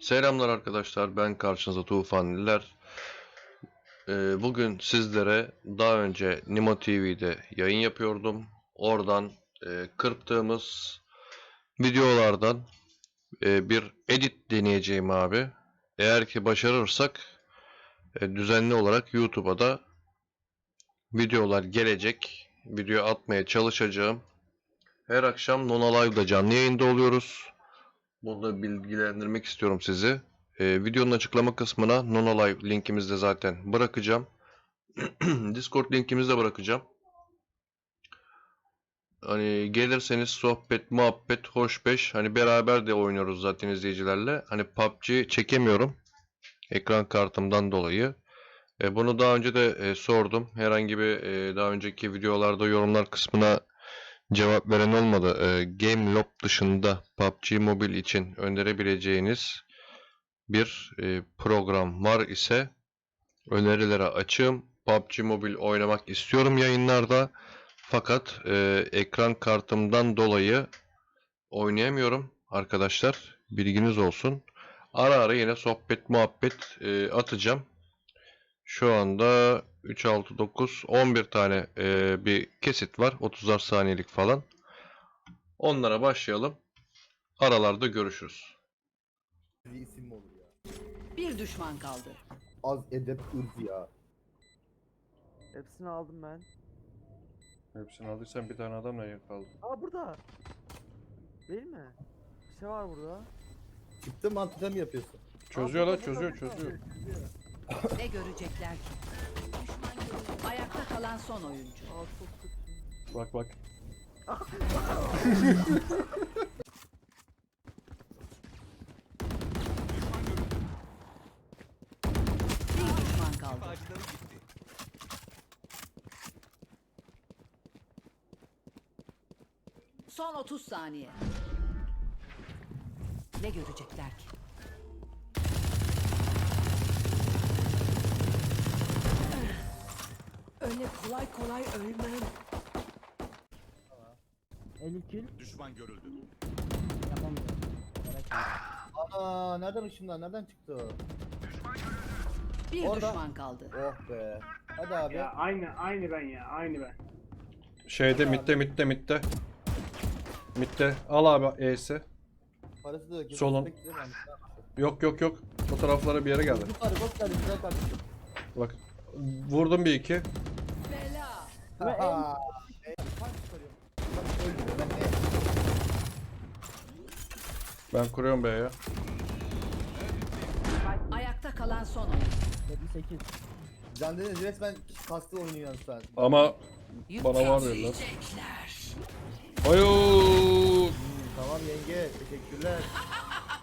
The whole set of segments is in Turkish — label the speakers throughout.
Speaker 1: Selamlar arkadaşlar ben karşınızda Tufanliler. Ee, bugün sizlere daha önce Nimo TV'de yayın yapıyordum. Oradan e, kırptığımız videolardan e, bir edit deneyeceğim abi. Eğer ki başarırsak e, düzenli olarak YouTube'a da videolar gelecek. Video atmaya çalışacağım. Her akşam Nona Live'da canlı yayında oluyoruz. Burada bilgilendirmek istiyorum sizi. Ee, videonun açıklama kısmına Nona Live linkimizi de zaten bırakacağım. Discord linkimizi de bırakacağım. Hani gelirseniz sohbet, muhabbet, hoş beş. Hani beraber de oynuyoruz zaten izleyicilerle. Hani PUBG çekemiyorum. Ekran kartımdan dolayı. E, bunu daha önce de e, sordum. Herhangi bir e, daha önceki videolarda yorumlar kısmına cevap veren olmadı. Ee, Gamelob dışında PUBG Mobile için önerebileceğiniz bir e, program var ise önerilere açığım. PUBG Mobile oynamak istiyorum yayınlarda. Fakat e, ekran kartımdan dolayı oynayamıyorum arkadaşlar. Bilginiz olsun. Ara ara yine sohbet muhabbet e, atacağım. Şu anda 3, 6, 9, 11 tane e, bir kesit var. 30'ar saniyelik falan. Onlara başlayalım. Aralarda görüşürüz.
Speaker 2: Bir isim mi olur ya?
Speaker 3: Bir düşman kaldı.
Speaker 2: Az edep ırz ya.
Speaker 4: Hepsini aldım ben.
Speaker 1: Hepsini aldıysan bir tane adam ne kaldı?
Speaker 4: Aa burada. Değil mi? Bir şey var burada.
Speaker 2: Çıktı mı antite mi yapıyorsun?
Speaker 1: Çözüyor
Speaker 4: Aa,
Speaker 1: la
Speaker 4: burada,
Speaker 1: çözüyor çözüyor.
Speaker 3: Ne görecekler ki? Ayakta kalan son oyuncu.
Speaker 1: Bak bak.
Speaker 3: Bir düşman kaldı. Son 30 saniye. Ne görecekler ki? Öyle kolay kolay ölmem.
Speaker 4: 50 kill.
Speaker 5: Düşman görüldü.
Speaker 4: Yapamıyorum.
Speaker 2: Ana nereden ışınlar? Nereden çıktı o?
Speaker 3: Bir
Speaker 2: Orada-
Speaker 3: düşman kaldı.
Speaker 2: Oh be. Hadi abi.
Speaker 6: Ya aynı aynı ben ya aynı ben.
Speaker 1: Şeyde mitte mitte mitte. Mitte. Al abi E'si.
Speaker 2: Parası da.
Speaker 1: Solun.
Speaker 2: Bekle, ben-
Speaker 1: Yok yok yok. Bu taraflara bir yere geldi.
Speaker 2: Yukarı bak geldi güzel kardeşim.
Speaker 1: Bak. Vurdum bir iki.
Speaker 2: Ben
Speaker 1: kuruyorum B'ye.
Speaker 3: Ayakta kalan son oyuncu.
Speaker 4: 78.
Speaker 2: Can Deniz resmen kastı oynuyor yalnız sen.
Speaker 1: Ama bana var dediler. Ayo.
Speaker 2: Hmm, tamam yenge. Teşekkürler.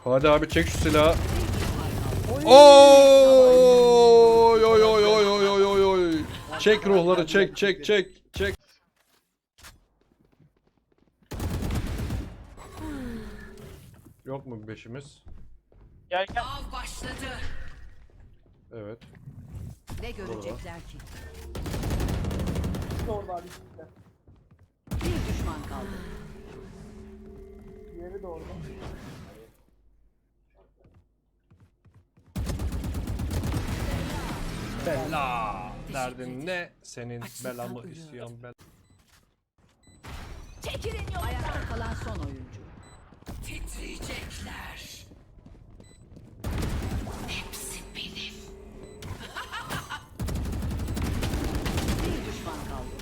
Speaker 1: Hadi abi çek şu silahı.
Speaker 3: Bir
Speaker 1: Çek ruhları çek çek çek çek. Yok mu beşimiz?
Speaker 3: Av başladı.
Speaker 1: Evet.
Speaker 3: Ne görecekler ki?
Speaker 6: Orada abi işte.
Speaker 3: Bir düşman kaldı.
Speaker 6: Diğeri de orada.
Speaker 1: Bella. Derdin ne? Senin belamı istiyorum ben.
Speaker 3: Çekilin yoldan. Ayakta kalan son oyuncu. Titriyecekler. Hepsi benim. Bir düşman kaldı.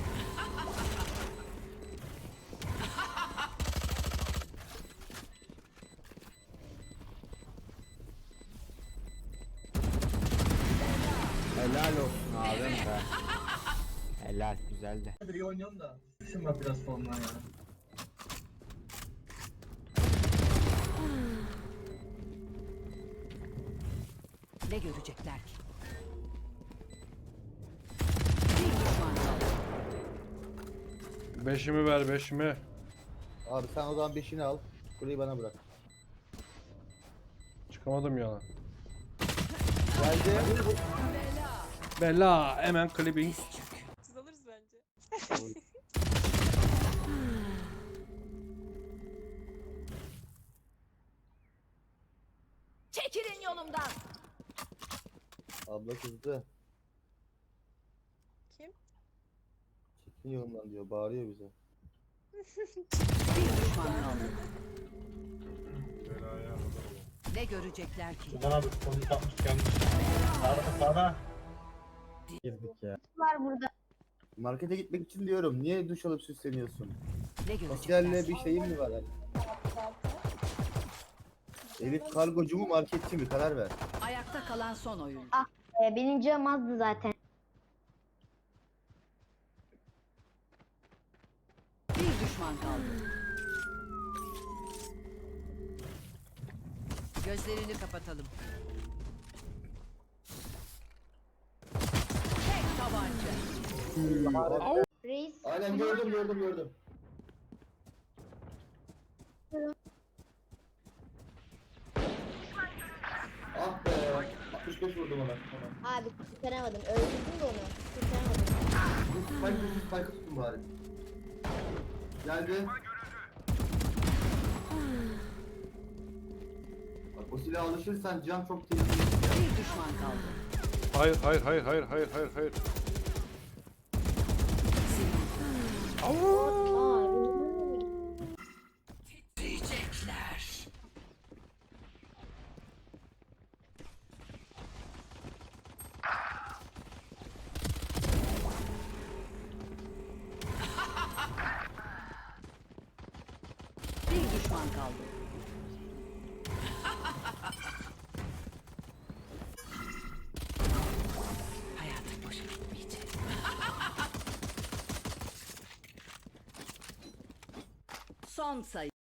Speaker 4: Helal olsun abim be. Helal güzeldi.
Speaker 6: Bir iyi oynuyorum da. Düşünme biraz sonra ya.
Speaker 3: Ne görecekler ki? Bir düşman kaldı.
Speaker 1: Beşimi ver beşimi.
Speaker 2: Abi sen o zaman beşini al. Kuleyi bana bırak.
Speaker 1: Çıkamadım ya.
Speaker 2: Geldi.
Speaker 1: Bella hemen clipping.
Speaker 7: Siz alırız bence.
Speaker 3: Çekilin yolumdan.
Speaker 2: Abla kızdı.
Speaker 7: Kim?
Speaker 2: Çekin yolundan diyor. Bağırıyor bize.
Speaker 3: Bir düşman kaldı. Ne görecekler ki?
Speaker 6: Ulan abi konu takmış gelmiş. Sağda sağda.
Speaker 2: Girdik ya.
Speaker 5: var burada.
Speaker 2: Markete gitmek için diyorum. Niye duş alıp süsleniyorsun?
Speaker 3: Ne
Speaker 2: bir şeyin mi var hani? Elif kargocu mu marketçi mi? Karar ver.
Speaker 3: Ayakta kalan son oyuncu.
Speaker 5: Ee, benim canım azdı zaten.
Speaker 3: Bir düşman kaldı. Gözlerini kapatalım.
Speaker 5: Reis.
Speaker 2: Aynen gördüm gördüm gördüm. Ah be. 65 vurdum ona.
Speaker 5: Abi kurtaramadım. Öldürdüm de onu. Kurtaramadım.
Speaker 2: Spike tutun spike tutun bari. Geldi. Bak o silaha alışırsan can çok tehlikeli.
Speaker 3: Bir düşman kaldı.
Speaker 1: Hayır hayır hayır hayır hayır hayır hayır.
Speaker 3: Bir düşman kaldı. Son sayı.